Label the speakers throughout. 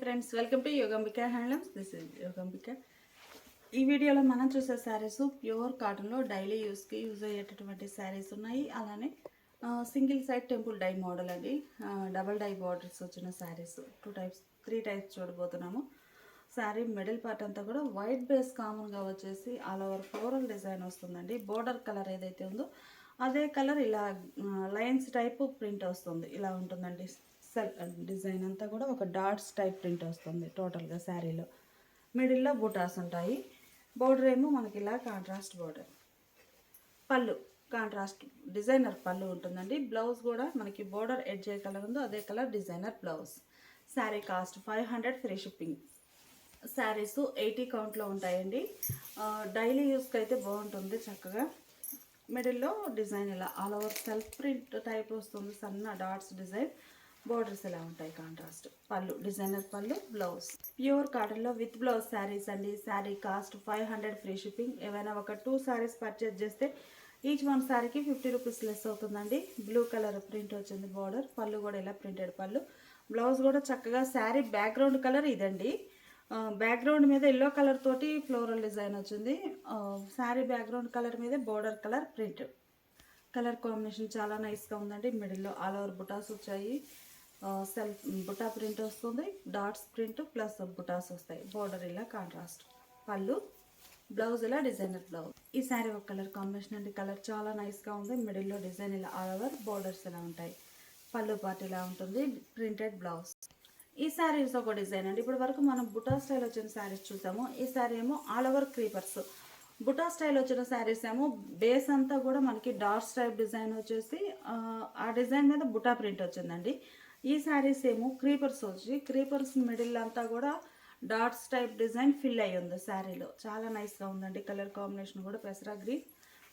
Speaker 1: Friends welcome to Yogambika handlooms this is Yogambika ఈ వీడియోలో మనం చూసే శారీస్ ప్యూర్ కాటన్లో డైలీ యూస్కి యూజ్ అయ్యేటటువంటి శారీస్ ఉన్నాయి. అలానే single side temple dye model అండి. డబల్ డై బార్డర్స్ వచ్చిన sarees two types three types చూడబోతున్నాము. శారీ మిడిల్ పార్ట్ అంతా కూడా వైట్ బేస్ కామన్గా వచ్చేసి ఆల్ ఓవర్ ఫ్లోరల్ డిజైన్ వస్తుందండి. బోర్డర్ కలర్ ఏదైతే ఉందో అదే కలర్ ఇలా లైన్స్ టైప్ ప్రింట్ వస్తుంది. ఇలా ఉంటుందండి. సెల్ డిజైన్ అంతా కూడా ఒక డాట్స్ టైప్ ప్రింట్ వస్తుంది టోటల్గా శారీలో. మిడిల్లో బుటాస్ ఉంటాయి. బోర్డర్ ఏమో మనకి ఇలా కాంట్రాస్ట్ బోర్డర్. పళ్ళు కాంట్రాస్ట్ డిజైనర్ పళ్ళు ఉంటుందండి. బ్లౌజ్ కూడా మనకి బోర్డర్ ఎడ్జ్ ఏ కలర్ ఉందో అదే colour designer blouse. Saree cost five hundred free shipping. Sarees eighty కౌంట్లో ఉంటాయండి. డైలీ యూస్కి అయితే బాగుంటుంది చక్కగా. మిడిల్లో డిజైన్ ఇలా all over self print type వస్తుంది సన్న డాట్స్ డిజైన్. బోర్డర్స్ ఇలా ఉంటాయి కాంట్రాస్ట్ పళ్ళు డిజైనర్ పళ్ళు బ్లౌజ్ ప్యూర్ కాటన్లో విత్ బ్లౌజ్ శారీస్ అండి. Saree cost five hundred free shipping ఏవైనా ఒక టూ శారీస్ పర్చేజ్ చేస్తే ఈచ్ వన్ శారీకి ఫిఫ్టీ రూపీస్ లెస్ అవుతుందండి. బ్లూ కలర్ ప్రింట్ వచ్చింది బార్డర్ పళ్ళు కూడా ఇలా ప్రింటెడ్ పళ్ళు. బ్లౌజ్ కూడా చక్కగా శారీ బ్యాక్గ్రౌండ్ కలర్ ఇదండి. బ్యాక్గ్రౌండ్ మీద ఎల్లో కలర్ తోటి ఫ్లోరల్ డిజైన్ వచ్చింది. శారీ బ్యాక్గ్రౌండ్ కలర్ మీద border colour print colour combination చాలా నైస్గా ఉందండి. మిడిల్లో ఆల్ ఓవర్ బుటాస్ వచ్చాయి. సెల్ఫ్ బుటా ప్రింట్ వస్తుంది డాట్స్ ప్రింట్ ప్లస్ బుటాస్ వస్తాయి. బోర్డర్ ఇలా కాంట్రాస్ట్. పళ్ళు బ్లౌజ్ ఇలా డిజైనర్ బ్లౌజ్. ఈ శారీ ఒక కలర్ కాంబినేషన్ అండి. కలర్ చాలా నైస్గా ఉంది. మిడిల్లో డిజైన్ ఇలా ఆల్ ఓవర్ బోర్డర్స్ ఇలా ఉంటాయి. పళ్ళు పార్ట్ ఇలా ఉంటుంది. Printed blouse. ఈ శారీస్ ఒక డిజైన్ అండి. ఇప్పటి వరకు మనం బుటా స్టైల్ వచ్చిన శారీస్ చూసాము. ఈ శారీ ఏమో all over creepers buta style వచ్చిన శారీస్ ఏమో బేస్ అంతా కూడా మనకి డార్క్ టైప్ డిజైన్ వచ్చేసి ఆ డిజైన్ మీద బుటా ప్రింట్ వచ్చిందండి. ఈ శారీస్ ఏమో క్రీపర్స్ వచ్చి క్రీపర్స్ మిడిల్ అంతా కూడా డాట్స్ టైప్ డిజైన్ ఫిల్ అయ్యి ఉంది శారీలో చాలా నైస్గా ఉందండి కలర్ కాంబినేషన్ కూడా పెసరా గ్రీన్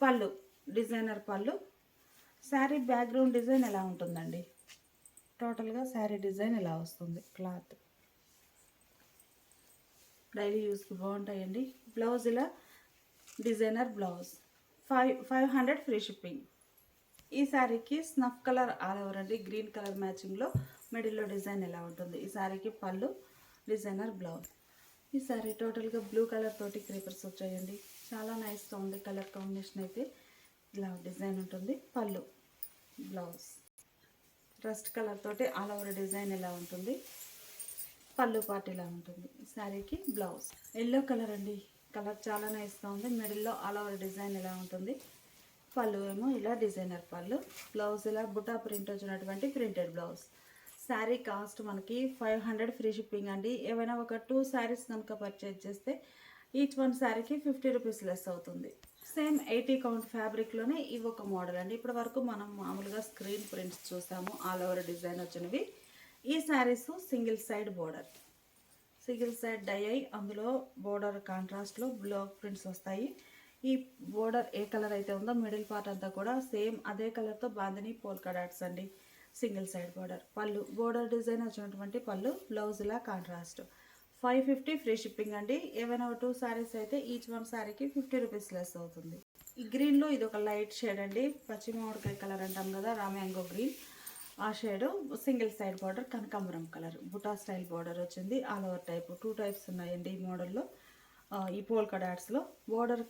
Speaker 1: పళ్ళు డిజైనర్ పళ్ళు. శారీ బ్యాక్గ్రౌండ్ డిజైన్ ఎలా ఉంటుందండి? టోటల్గా శారీ డిజైన్ ఇలా వస్తుంది? క్లాత్ డైలీ యూస్కి బాగుంటాయండి. బ్లౌజ్ ఇలా designer blouse five five hundred free shipping ఈ శారీకి స్నఫ్ కలర్ ఆల్ ఓవర్ అండి. గ్రీన్ కలర్ మ్యాచింగ్లో మిడిల్లో డిజైన్ ఎలా ఉంటుంది? ఈ శారీకి పళ్ళు డిజైనర్ బ్లౌజ్. ఈ శారీ టోటల్గా బ్లూ కలర్ తోటి క్రీపర్స్ వచ్చాయండి. చాలా నైస్గా ఉంది. కలర్ కాంబినేషన్ అయితే ఇలా డిజైన్ ఉంటుంది. పళ్ళు బ్లౌజ్. రస్ట్ కలర్ తోటి ఆల్ ఓవర్ డిజైన్ ఎలా ఉంటుంది? పళ్ళు పార్ట్ ఇలా ఉంటుంది. శారీకి బ్లౌజ్. ఎల్లో కలర్ అండి. కలర్ చాలా నైస్గా ఉంది. మిడిల్లో ఆల్ ఓవర్ డిజైన్ ఎలా ఉంటుంది? పళ్ళు ఏమో ఇలా డిజైనర్ పళ్ళు. బ్లౌజ్ ఇలా బుటా ప్రింట్ వచ్చినటువంటి ప్రింటెడ్ బ్లౌజ్. శారీ కాస్ట్ మనకి ఫైవ్ హండ్రెడ్ ఫ్రీ షిప్పింగ్ అండి. ఏవైనా ఒక టూ శారీస్ కనుక పర్చేజ్ చేస్తే ఈచ్ వన్ శారీకి ఫిఫ్టీ రూపీస్ లెస్ అవుతుంది. సేమ్ ఎయిటీ కౌంట్ ఫ్యాబ్రిక్లోనే ఇవి ఒక మోడల్ అండి. ఇప్పటి వరకు మనం మామూలుగా స్క్రీన్ ప్రింట్స్ చూసాము. ఆల్ ఓవర్ డిజైన్ వచ్చినవి. ఈ sarees single side border single side dye అయి అందులో బోర్డర్ కాంట్రాస్ట్లో బ్లాక్ ప్రింట్స్ వస్తాయి. ఈ బోర్డర్ ఏ కలర్ అయితే ఉందో మిడిల్ పార్ట్ అంతా కూడా సేమ్ అదే కలర్తో బాందని పోల్కా డాట్స్ అండి. Single side border. పళ్ళు బోర్డర్ డిజైన్ వచ్చినటువంటి పళ్ళు బ్లౌజ్లా contrast. Five fifty free shipping అండి. ఏవైనా టూ శారీస్ అయితే ఈచ్ వన్ శారీకి ఫిఫ్టీ రూపీస్ లెస్ అవుతుంది. ఈ గ్రీన్లో ఇది ఒక లైట్ షేడ్ అండి. పచ్చిమామిడికాయ కలర్ అంటాం కదా రామ్యాంగో గ్రీన్. ఆ షేడ్ సింగిల్ సైడ్ బార్డర్ కనకాంబరం కలర్. బుటా స్టైల్ బార్డర్ వచ్చింది. All over type two types ఉన్నాయండి ఈ మోడల్లో. ఈ పోల్కా డాట్స్లో బోర్డర్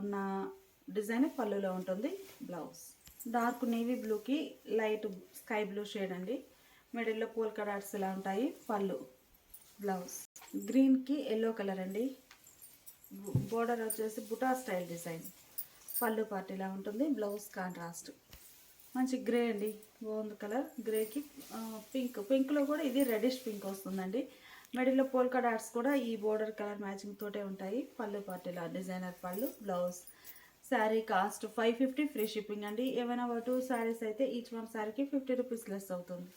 Speaker 1: ఉన్న డిజైన్ పళ్ళులో ఉంటుంది బ్లౌజ్. డార్క్ నేవీ బ్లూకి లైట్ స్కై బ్లూ షేడ్ అండి. మిడిల్లో పోల్కా డాట్స్ ఇలా ఉంటాయి పళ్ళు బ్లౌజ్. గ్రీన్కి ఎల్లో కలర్ అండి. బోర్డర్ వచ్చేసి బుటా స్టైల్ డిజైన్. పళ్ళు పార్ట్ ఇలా ఉంటుంది బ్లౌజ్ కాంట్రాస్ట్. మంచి గ్రే అండి బాగుంది కలర్. గ్రేకి పింక్. పింక్లో కూడా ఇది రెడిష్ పింక్ వస్తుందండి. మిడిల్లో పోల్కా డాట్స్ కూడా ఈ బోర్డర్ కలర్ మ్యాచింగ్ తోటే ఉంటాయి. పళ్ళు పార్టీలా డిజైనర్ పళ్ళు blouse saree cost five fifty free shipping అండి. ఏమైనా టూ శారీస్ అయితే ఈచ్ వన్ శారీకి ఫిఫ్టీ రూపీస్ లెస్ అవుతుంది.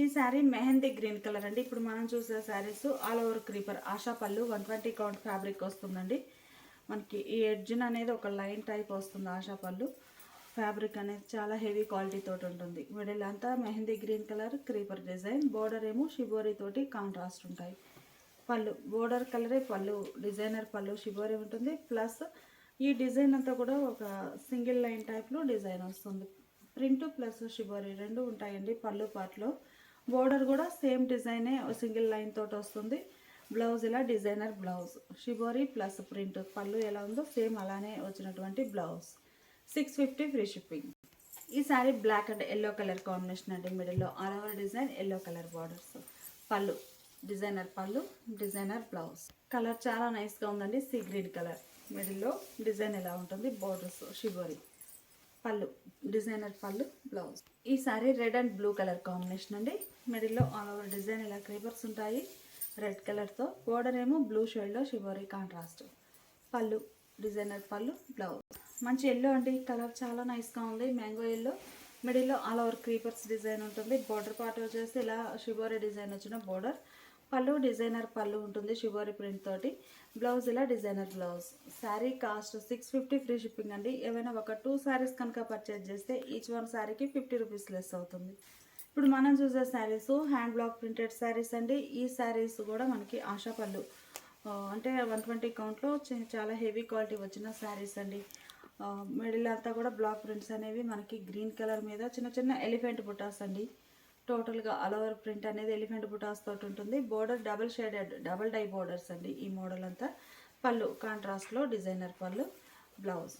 Speaker 1: ఈ శారీ మెహందీ గ్రీన్ కలర్ అండి. ఇప్పుడు మనం చూసే శారీస్ ఆల్ ఓవర్ క్రీపర్ ఆశా పళ్ళు వన్ ట్వంటీ కౌంట్ ఫ్యాబ్రిక్ వస్తుందండి. మనకి ఈ ఎడ్జిన్ అనేది ఒక లైన్ టైప్ వస్తుంది ఆశా పళ్ళు. ఫ్యాబ్రిక్ అనేది చాలా హెవీ క్వాలిటీ తోటి ఉంటుంది. మిడిల్ అంతా mehndi green colour creeper design border ఏమో షిబోరీ తోటి కాంట్రాస్ట్ ఉంటాయి. పళ్ళు బోర్డర్ కలరే పళ్ళు డిజైనర్ పళ్ళు షిబోరీ ఉంటుంది. ప్లస్ ఈ డిజైన్ అంతా కూడా ఒక సింగిల్ లైన్ టైప్లో డిజైన్ వస్తుంది. ప్రింట్ ప్లస్ షిబోరీ రెండు ఉంటాయండి పళ్ళు పాటలో బోర్డర్ కూడా సేమ్ డిజైనే సింగిల్ లైన్ తోటి వస్తుంది. బ్లౌజ్ ఇలా designer blouse. Shibori plus print పళ్ళు ఎలా ఉందో సేమ్ అలానే వచ్చినటువంటి blouse. Six fifty free shipping. ఈ saree black and yellow colour combination అండి. మిడిల్లో all over design yellow colour borders. పళ్ళు డిజైనర్ పళ్ళు డిజైనర్ బ్లౌజ్. కలర్ చాలా నైస్గా ఉందండి. Sea green colour. మిడిల్లో డిజైన్ ఎలా ఉంటుంది? Borders shibori. పళ్ళు డిజైనర్ పళ్ళు బ్లౌజ్. ఈ saree red and blue colour combination అండి. మిడిల్లో ఆల్ ఓవర్ డిజైన్ ఇలా క్రీపర్స్ ఉంటాయి. రెడ్ కలర్తో. బోర్డర్ ఏమో బ్లూ షేడ్లో షిబోరి కాంట్రాస్ట్. పళ్ళు డిజైనర్ పళ్ళు బ్లౌజ్. మంచి ఎల్లో అండి కలర్ చాలా నైస్గా ఉంది. మ్యాంగో ఎల్లో మిడిల్లో ఆల్ ఓవర్ క్రీపర్స్ డిజైన్ ఉంటుంది. బోర్డర్ పార్ట్ వచ్చేసి ఇలా షుగోరీ డిజైన్ వచ్చిన బోర్డర్ పళ్ళు డిజైనర్ పళ్ళు ఉంటుంది షుగోరీ ప్రింట్ తోటి. బ్లౌజ్ ఇలా designer blouse saree cost six fifty free shipping అండి. ఏమైనా ఒక టూ శారీస్ కనుక పర్చేజ్ చేస్తే ఈచ్ వన్ శారీకి ఫిఫ్టీ రూపీస్ లెస్ అవుతుంది. ఇప్పుడు మనం చూసే sarees hand block printed sarees అండి. ఈ శారీస్ కూడా మనకి ఆశా పళ్ళు అంటే వన్ ట్వంటీ కౌంట్లో చాలా హెవీ క్వాలిటీ వచ్చిన శారీస్ అండి. మిడిల్ అంతా కూడా బ్లాక్ ప్రింట్స్ అనేవి మనకి గ్రీన్ కలర్ మీద చిన్న చిన్న ఎలిఫెంట్ బుటాస్ అండి. టోటల్గా ఆల్ ఓవర్ ప్రింట్ అనేది ఎలిఫెంట్ బుటాస్ తోటి ఉంటుంది. Border double shaded double dye borders అండి ఈ మోడల్ అంతా. పళ్ళు కాంట్రాస్ట్లో డిజైనర్ పళ్ళు blouse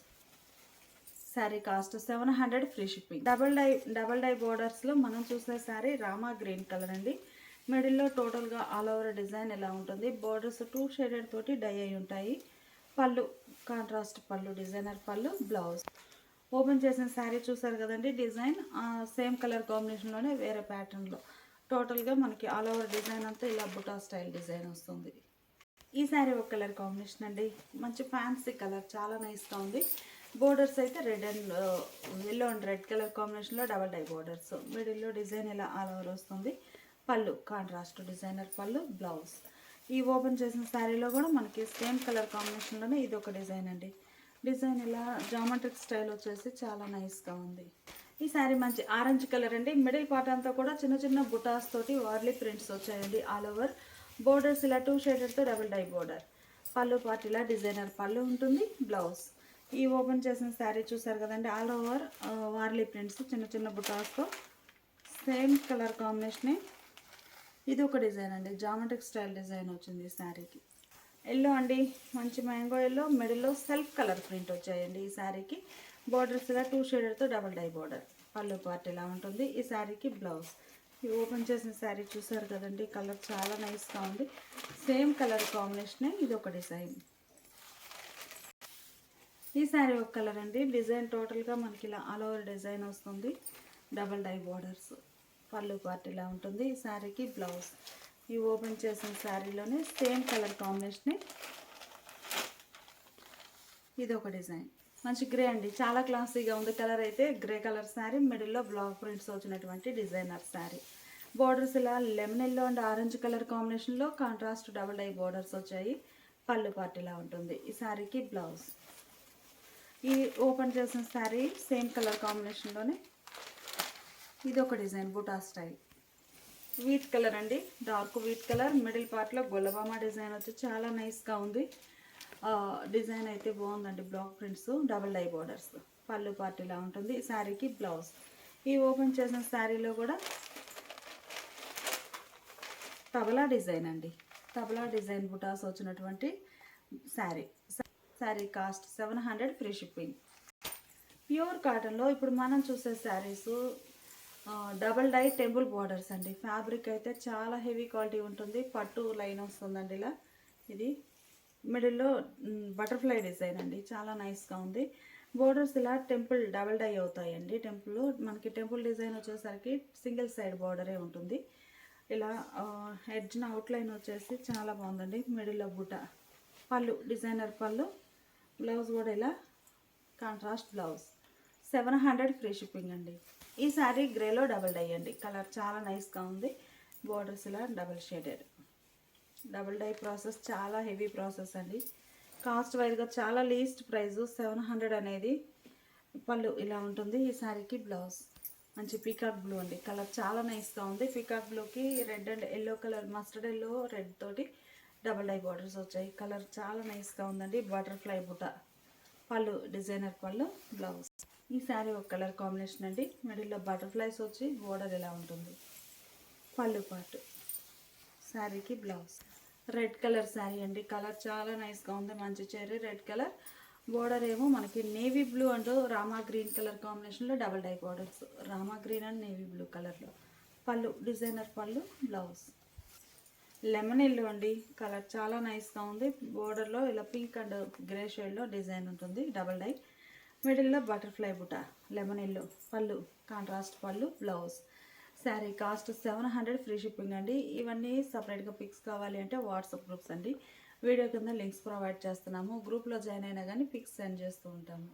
Speaker 1: saree cost seven hundred free shipping double dye double dye బోర్డర్స్లో మనం చూసే శారీ రామా గ్రీన్ కలర్ అండి. మిడిల్లో టోటల్గా ఆల్ ఓవర్ డిజైన్ ఎలా ఉంటుంది? బోర్డర్స్ టూ షేడెడ్ తోటి డై అయి ఉంటాయి. పళ్ళు కాంట్రాస్ట్ పళ్ళు డిజైనర్ పళ్ళు బ్లౌజ్ ఓపెన్ చేసిన శారీ చూసారు కదండి డిజైన్ సేమ్ కలర్ కాంబినేషన్లోనే వేరే ప్యాటర్న్లో టోటల్గా మనకి ఆల్ ఓవర్ డిజైన్ అంతా ఇలా బుటా స్టైల్ డిజైన్ వస్తుంది. ఈ శారీ ఒక కలర్ కాంబినేషన్ అండి. మంచి ఫ్యాన్సీ కలర్ చాలా నైస్గా ఉంది. బోర్డర్స్ అయితే red and yellow and red colour కాంబినేషన్లో డబల్ డై బోర్డర్స్ మిడిల్లో డిజైన్ ఇలా ఆల్ ఓవర్ వస్తుంది. పళ్ళు కాంట్రాస్ట్ డిజైనర్ పళ్ళు బ్లౌజ్ ఈ ఓపెన్ చేసిన శారీలో కూడా మనకి సేమ్ కలర్ కాంబినేషన్లోనే ఇది ఒక డిజైన్ అండి. డిజైన్ ఇలా జామెట్రిక్ స్టైల్ వచ్చేసి చాలా నైస్గా ఉంది. ఈ శారీ మంచి ఆరెంజ్ కలర్ అండి. మిడిల్ పార్ట్ అంతా కూడా చిన్న చిన్న బుటాస్ తోటి వార్లీ ప్రింట్స్ వచ్చాయండి. ఆల్ ఓవర్ బోర్డర్స్ ఇలా టూ షేడెడ్తో డబుల్ డై బోర్డర్. పళ్ళు పార్ట్ ఇలా డిజైనర్ పళ్ళు ఉంటుంది బ్లౌజ్. ఈ ఓపెన్ చేసిన శారీ చూసారు కదండి. ఆల్ ఓవర్ వార్లీ ప్రింట్స్ చిన్న చిన్న బుటాస్తో సేమ్ కలర్ కాంబినేషనే ఇది ఒక డిజైన్ అండి. జామెట్రిక్ స్టైల్ డిజైన్ వచ్చింది ఈ శారీకి. ఎల్లో అండి. మంచి మ్యాంగో ఎల్లో. మిడిల్లో సెల్ఫ్ కలర్ ప్రింట్ వచ్చాయండి ఈ శారీకి. బార్డర్స్ ఇలా టూ షేడర్తో డబల్ డై బార్డర్. పళ్ళు పార్ట్ ఇలా ఉంటుంది. ఈ శారీకి బ్లౌజ్. ఈ ఓపెన్ చేసిన శారీ చూసారు కదండి. కలర్ చాలా నైస్గా ఉంది. సేమ్ కలర్ కాంబినేషనే ఇది ఒక డిజైన్. ఈ శారీ ఒక కలర్ అండి. డిజైన్ టోటల్గా మనకి ఇలా ఆల్ ఓవర్ డిజైన్ వస్తుంది. Double dye borders. పళ్ళు పార్ట్ ఇలా ఉంటుంది. ఈ శారీకి బ్లౌజ్. ఈ ఓపెన్ చేసిన శారీలోనే సేమ్ కలర్ కాంబినేషన్ ఇది ఒక డిజైన్. మంచి గ్రే అండి. చాలా క్లాసీగా ఉంది కలర్ అయితే. గ్రే కలర్ శారీ మిడిల్లో బ్లాక్ ప్రింట్స్ వచ్చినటువంటి డిజైనర్ శారీ. బోర్డర్స్ ఇలా lemon yellow and orange colour కాంబినేషన్లో కాంట్రాస్ట్ డబల్ డై బార్డర్స్ వచ్చాయి. పళ్ళు పార్ట్ ఇలా ఉంటుంది. ఈ శారీకి బ్లౌజ్. ఈ ఓపెన్ చేసిన శారీ సేమ్ కలర్ కాంబినేషన్లోనే ఇది ఒక design buta style. Wheat colour అండి. డార్క్ వీట్ కలర్ మిడిల్ పార్ట్లో గొల్లబామ డిజైన్ వచ్చి చాలా నైస్గా ఉంది. డిజైన్ అయితే బాగుందండి block prints double dye borders పళ్ళు పార్ట్ ఇలా ఉంటుంది. శారీకి బ్లౌజ్ ఈ ఓపెన్ చేసిన శారీలో కూడా తబలా డిజైన్ అండి. తబలా డిజైన్ బుటాస్ వచ్చినటువంటి saree. Saree cost seven hundred free shipping pure కాటన్లో ఇప్పుడు మనం చూసే sarees double dye temple borders అండి. ఫ్యాబ్రిక్ అయితే చాలా హెవీ క్వాలిటీ ఉంటుంది. పట్టు లైన్ వస్తుందండి ఇలా. ఇది మిడిల్లో బటర్ఫ్లై డిజైన్ అండి. చాలా నైస్గా ఉంది. బోర్డర్స్ ఇలా టెంపుల్ డబల్ డై అవుతాయండి. టెంపుల్ మనకి టెంపుల్ డిజైన్ వచ్చేసరికి సింగిల్ సైడ్ బార్డరే ఉంటుంది. ఇలా ఎడ్జ్న అవుట్లైన్ వచ్చేసి చాలా బాగుందండి. మిడిల్లో బుట పళ్ళు డిజైనర్ పళ్ళు. బ్లౌజ్ కూడా ఇలా contrast blouse. Seven hundred free shipping అండి. ఈ శారీ గ్రేలో డబల్ డై అండి. కలర్ చాలా నైస్గా ఉంది. బోర్డర్స్ ఇలా double shaded. Double dye process చాలా హెవీ ప్రాసెస్ అండి. కాస్ట్ వైజ్గా చాలా లీస్ట్ ప్రైస్ సెవెన్ హండ్రెడ్ అనేది పళ్ళు ఇలా ఉంటుంది ఈ శారీకి బ్లౌజ్. మంచి పీకాక్ బ్లూ అండి. కలర్ చాలా నైస్గా ఉంది. పీకాక్ బ్లూకి red and yellow colour mustard yellow red తోటి డబుల్ డై బార్డర్స్ వచ్చాయి. కలర్ చాలా నైస్గా ఉందండి. బటర్ఫ్లై బుట్ట. పళ్ళు డిజైనర్ పళ్ళు బ్లౌజ్. ఈ శారీ ఒక కలర్ కాంబినేషన్ అండి. మిడిల్లో బటర్ఫ్లైస్ వచ్చి బోర్డర్ ఇలా ఉంటుంది? పళ్ళు పాటు. శారీకి బ్లౌజ్. రెడ్ కలర్ శారీ అండి. కలర్ చాలా నైస్గా ఉంది. మంచి చెర్రీ రెడ్ కలర్. బోర్డర్ ఏమో మనకి navy blue and Rama green colour కాంబినేషన్లో double dye borders. Rama green and navy blue కలర్లో. Pallu designer pallu blouse. Lemon yellow అండి. కలర్ చాలా నైస్గా ఉంది. బోర్డర్లో ఇలా పింక్ అండ్ గ్రే షేడ్లో డిజైన్ ఉంటుంది. Double dye. మిడిల్లో butterfly బుట lemon yellow pallu contrast pallu blouse. Sari cost seven hundred free shipping అండి. ఇవన్నీ సపరేట్గా పిక్స్ కావాలి అంటే వాట్సాప్ గ్రూప్స్ అండి. వీడియో కింద లింక్స్ ప్రొవైడ్ చేస్తున్నాము. గ్రూప్లో జాయిన్ అయినా కానీ పిక్స్ సెండ్ చేస్తూ ఉంటాము.